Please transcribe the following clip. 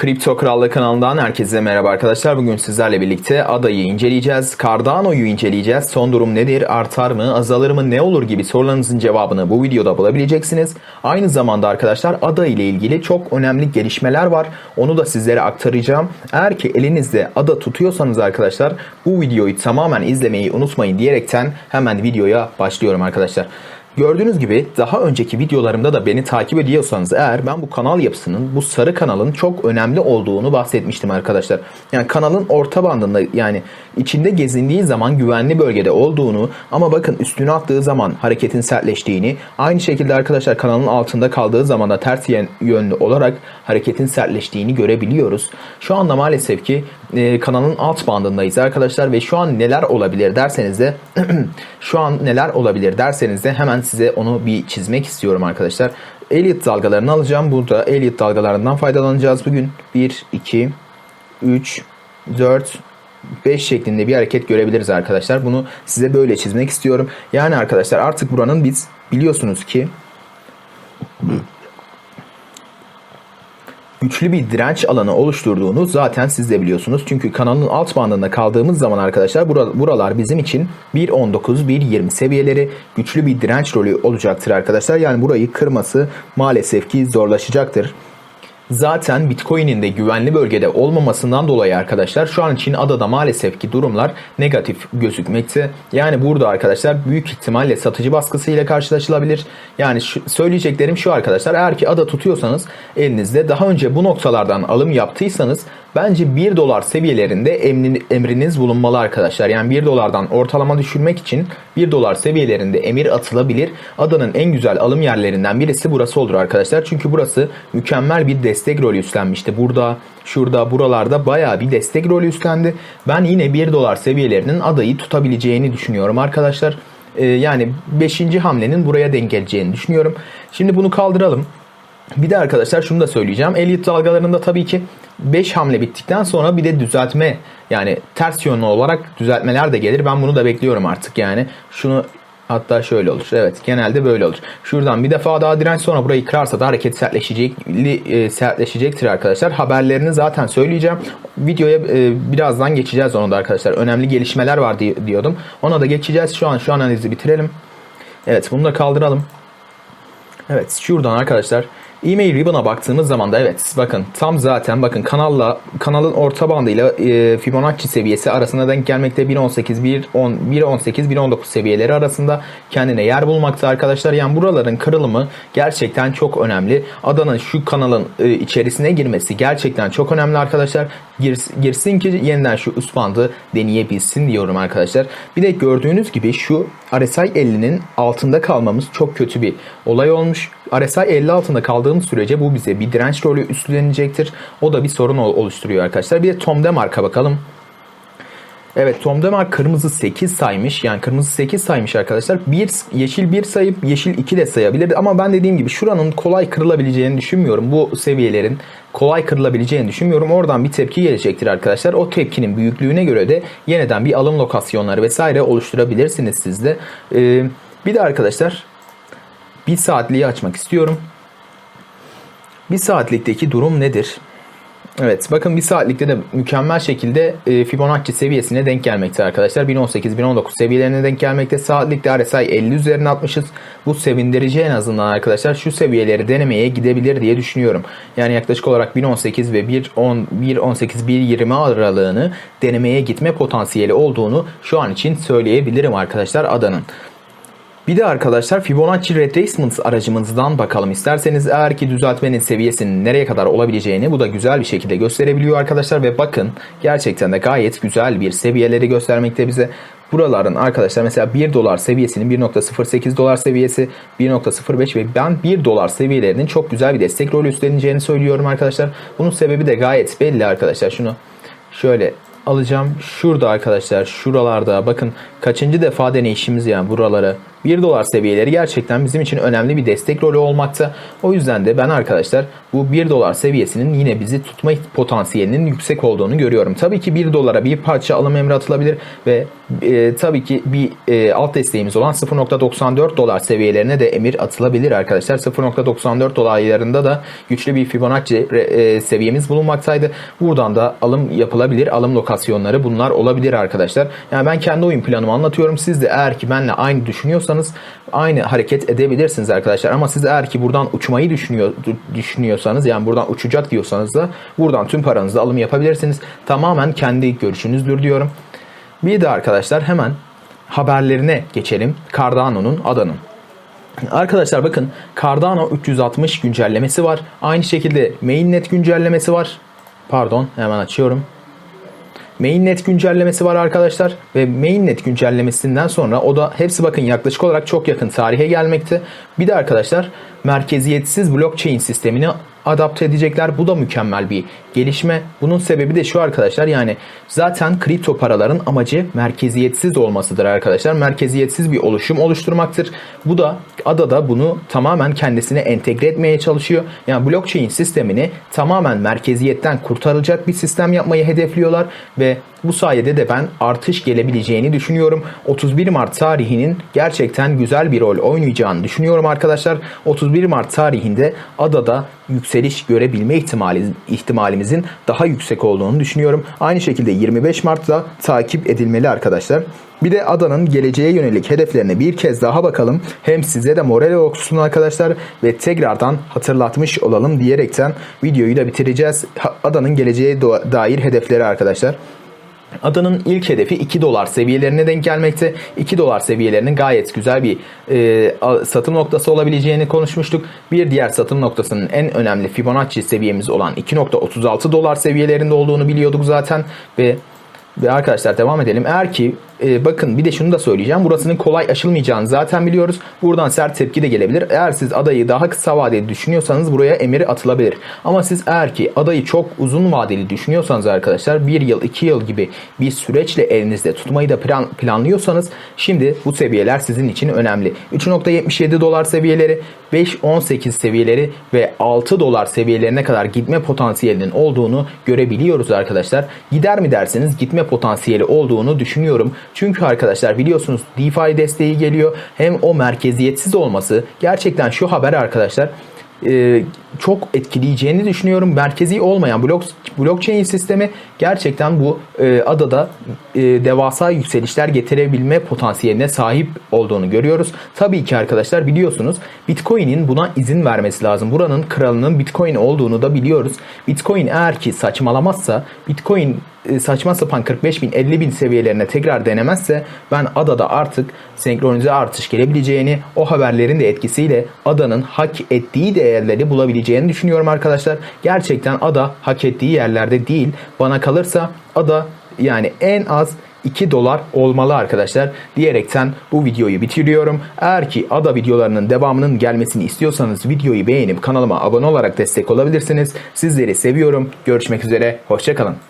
Kripto Krallığı kanalından herkese merhaba arkadaşlar. Bugün sizlerle birlikte adayı inceleyeceğiz. Cardano'yu inceleyeceğiz. Son durum nedir? Artar mı? Azalır mı? Ne olur gibi sorularınızın cevabını bu videoda bulabileceksiniz. Aynı zamanda arkadaşlar ada ile ilgili çok önemli gelişmeler var. Onu da sizlere aktaracağım. Eğer ki elinizde ada tutuyorsanız arkadaşlar bu videoyu tamamen izlemeyi unutmayın diyerekten hemen videoya başlıyorum arkadaşlar. Gördüğünüz gibi daha önceki videolarımda da beni takip ediyorsanız eğer ben bu kanal yapısının bu sarı kanalın çok önemli olduğunu bahsetmiştim arkadaşlar. Yani kanalın orta bandında yani içinde gezindiği zaman güvenli bölgede olduğunu ama bakın üstüne attığı zaman hareketin sertleştiğini aynı şekilde arkadaşlar kanalın altında kaldığı zaman da ters yönlü olarak hareketin sertleştiğini görebiliyoruz. Şu anda maalesef ki e, kanalın alt bandındayız arkadaşlar ve şu an neler olabilir derseniz de şu an neler olabilir derseniz de hemen size onu bir çizmek istiyorum arkadaşlar. Elliot dalgalarını alacağım. Burada Elliot dalgalarından faydalanacağız bugün. 1, 2, 3, 4, 5 şeklinde bir hareket görebiliriz arkadaşlar. Bunu size böyle çizmek istiyorum. Yani arkadaşlar artık buranın biz biliyorsunuz ki güçlü bir direnç alanı oluşturduğunu zaten siz de biliyorsunuz. Çünkü kanalın alt bandında kaldığımız zaman arkadaşlar buralar bizim için 1.19, 1.20 seviyeleri güçlü bir direnç rolü olacaktır arkadaşlar. Yani burayı kırması maalesef ki zorlaşacaktır. Zaten Bitcoin'in de güvenli bölgede olmamasından dolayı arkadaşlar şu an için adada maalesef ki durumlar negatif gözükmekte. Yani burada arkadaşlar büyük ihtimalle satıcı baskısıyla karşılaşılabilir. Yani şu, söyleyeceklerim şu arkadaşlar eğer ki ada tutuyorsanız elinizde daha önce bu noktalardan alım yaptıysanız bence 1 dolar seviyelerinde emriniz bulunmalı arkadaşlar. Yani 1 dolardan ortalama düşürmek için 1 dolar seviyelerinde emir atılabilir. Adanın en güzel alım yerlerinden birisi burası olur arkadaşlar. Çünkü burası mükemmel bir destek rolü üstlenmişti. Burada, şurada, buralarda bayağı bir destek rolü üstlendi. Ben yine 1 dolar seviyelerinin adayı tutabileceğini düşünüyorum arkadaşlar. Ee, yani 5. hamlenin buraya denk geleceğini düşünüyorum. Şimdi bunu kaldıralım. Bir de arkadaşlar şunu da söyleyeceğim. Elliot dalgalarında tabii ki 5 hamle bittikten sonra bir de düzeltme yani ters yönlü olarak düzeltmeler de gelir. Ben bunu da bekliyorum artık yani. Şunu Hatta şöyle olur. Evet genelde böyle olur. Şuradan bir defa daha direnç sonra burayı kırarsa da hareket sertleşecek, e, sertleşecektir arkadaşlar. Haberlerini zaten söyleyeceğim. Videoya e, birazdan geçeceğiz onu da arkadaşlar. Önemli gelişmeler var diyordum. Ona da geçeceğiz. Şu an şu analizi bitirelim. Evet bunu da kaldıralım. Evet şuradan arkadaşlar e-mail ribbon'a baktığımız zaman da evet bakın tam zaten bakın kanalla kanalın orta bandıyla e, Fibonacci seviyesi arasında denk gelmekte 1.18 1.18 1.19 seviyeleri arasında kendine yer bulmakta arkadaşlar. Yani buraların kırılımı gerçekten çok önemli. Adanın şu kanalın e, içerisine girmesi gerçekten çok önemli arkadaşlar. Girsin, girsin ki yeniden şu üst bandı deneyebilsin diyorum arkadaşlar. Bir de gördüğünüz gibi şu RSI 50'nin altında kalmamız çok kötü bir olay olmuş. RSI 50 altında kaldığımız sürece bu bize bir direnç rolü üstlenecektir. O da bir sorun oluşturuyor arkadaşlar. Bir de Tom Demark'a bakalım. Evet Tom Demar kırmızı 8 saymış. Yani kırmızı 8 saymış arkadaşlar. Bir, yeşil 1 sayıp yeşil 2 de sayabilir. Ama ben dediğim gibi şuranın kolay kırılabileceğini düşünmüyorum. Bu seviyelerin kolay kırılabileceğini düşünmüyorum. Oradan bir tepki gelecektir arkadaşlar. O tepkinin büyüklüğüne göre de yeniden bir alım lokasyonları vesaire oluşturabilirsiniz siz de. Ee, bir de arkadaşlar bir saatliği açmak istiyorum. Bir saatlikteki durum nedir? Evet bakın bir saatlikte de mükemmel şekilde e, Fibonacci seviyesine denk gelmekte arkadaşlar. 1018-1019 seviyelerine denk gelmekte. Saatlikte RSI 50 üzerine atmışız. Bu sevindirici en azından arkadaşlar. Şu seviyeleri denemeye gidebilir diye düşünüyorum. Yani yaklaşık olarak 1018 ve 1.18-1.20 aralığını denemeye gitme potansiyeli olduğunu şu an için söyleyebilirim arkadaşlar adanın. Bir de arkadaşlar Fibonacci Retracement aracımızdan bakalım isterseniz eğer ki düzeltmenin seviyesinin nereye kadar olabileceğini bu da güzel bir şekilde gösterebiliyor arkadaşlar ve bakın gerçekten de gayet güzel bir seviyeleri göstermekte bize. Buraların arkadaşlar mesela 1 dolar seviyesinin 1.08 dolar seviyesi 1.05 ve ben 1 dolar seviyelerinin çok güzel bir destek rolü üstleneceğini söylüyorum arkadaşlar. Bunun sebebi de gayet belli arkadaşlar. Şunu şöyle alacağım. Şurada arkadaşlar şuralarda bakın kaçıncı defa deneyişimiz yani buraları 1 dolar seviyeleri gerçekten bizim için önemli bir destek rolü olmakta. O yüzden de ben arkadaşlar bu 1 dolar seviyesinin yine bizi tutma potansiyelinin yüksek olduğunu görüyorum. Tabii ki 1 dolara bir parça alım emri atılabilir ve e, tabii ki bir e, alt desteğimiz olan 0.94 dolar seviyelerine de emir atılabilir arkadaşlar. 0.94 dolarlarında da güçlü bir Fibonacci e, seviyemiz bulunmaktaydı. Buradan da alım yapılabilir. Alım lokasyonları bunlar olabilir arkadaşlar. Yani ben kendi oyun planımı anlatıyorum. Siz de eğer ki benle aynı düşünüyorsanız aynı hareket edebilirsiniz arkadaşlar. Ama siz eğer ki buradan uçmayı düşünüyor düşünüyorsanız yani buradan uçacak diyorsanız da buradan tüm paranızı alım yapabilirsiniz. Tamamen kendi görüşünüzdür diyorum. Bir de arkadaşlar hemen haberlerine geçelim. Cardano'nun adanın. Arkadaşlar bakın Cardano 360 güncellemesi var. Aynı şekilde Mainnet güncellemesi var. Pardon hemen açıyorum. Mainnet güncellemesi var arkadaşlar ve Mainnet güncellemesinden sonra o da hepsi bakın yaklaşık olarak çok yakın tarihe gelmekte. Bir de arkadaşlar merkeziyetsiz blockchain sistemini adapte edecekler. Bu da mükemmel bir gelişme. Bunun sebebi de şu arkadaşlar yani zaten kripto paraların amacı merkeziyetsiz olmasıdır arkadaşlar. Merkeziyetsiz bir oluşum oluşturmaktır. Bu da adada bunu tamamen kendisine entegre etmeye çalışıyor. Yani blockchain sistemini tamamen merkeziyetten kurtaracak bir sistem yapmayı hedefliyorlar ve bu sayede de ben artış gelebileceğini düşünüyorum. 31 Mart tarihinin gerçekten güzel bir rol oynayacağını düşünüyorum arkadaşlar. 31 Mart tarihinde adada yükseliş görebilme ihtimali, ihtimalimizin daha yüksek olduğunu düşünüyorum. Aynı şekilde 25 Mart'ta takip edilmeli arkadaşlar. Bir de adanın geleceğe yönelik hedeflerine bir kez daha bakalım. Hem size de moral olsun arkadaşlar ve tekrardan hatırlatmış olalım diyerekten videoyu da bitireceğiz. Adanın geleceğe dair hedefleri arkadaşlar. Adanın ilk hedefi 2 dolar seviyelerine denk gelmekte. 2 dolar seviyelerinin gayet güzel bir e, satım noktası olabileceğini konuşmuştuk. Bir diğer satım noktasının en önemli Fibonacci seviyemiz olan 2.36 dolar seviyelerinde olduğunu biliyorduk zaten ve ve arkadaşlar devam edelim. Eğer ki e, bakın bir de şunu da söyleyeceğim. Burasının kolay aşılmayacağını zaten biliyoruz. Buradan sert tepki de gelebilir. Eğer siz adayı daha kısa vadeli düşünüyorsanız buraya emiri atılabilir. Ama siz eğer ki adayı çok uzun vadeli düşünüyorsanız arkadaşlar 1 yıl 2 yıl gibi bir süreçle elinizde tutmayı da plan, planlıyorsanız şimdi bu seviyeler sizin için önemli. 3.77 dolar seviyeleri 5.18 seviyeleri ve 6 dolar seviyelerine kadar gitme potansiyelinin olduğunu görebiliyoruz arkadaşlar. Gider mi derseniz gitme potansiyeli olduğunu düşünüyorum. Çünkü arkadaşlar biliyorsunuz DeFi desteği geliyor. Hem o merkeziyetsiz olması gerçekten şu haber arkadaşlar e, çok etkileyeceğini düşünüyorum. Merkezi olmayan blok, blockchain sistemi gerçekten bu e, adada e, devasa yükselişler getirebilme potansiyeline sahip olduğunu görüyoruz. Tabii ki arkadaşlar biliyorsunuz Bitcoin'in buna izin vermesi lazım. Buranın kralının Bitcoin olduğunu da biliyoruz. Bitcoin eğer ki saçmalamazsa Bitcoin saçma sapan 45 bin 50 bin seviyelerine tekrar denemezse ben adada artık senkronize artış gelebileceğini o haberlerin de etkisiyle adanın hak ettiği değerleri bulabileceğini düşünüyorum arkadaşlar. Gerçekten ada hak ettiği yerlerde değil. Bana kalırsa ada yani en az 2 dolar olmalı arkadaşlar diyerekten bu videoyu bitiriyorum. Eğer ki ada videolarının devamının gelmesini istiyorsanız videoyu beğenip kanalıma abone olarak destek olabilirsiniz. Sizleri seviyorum. Görüşmek üzere. Hoşçakalın.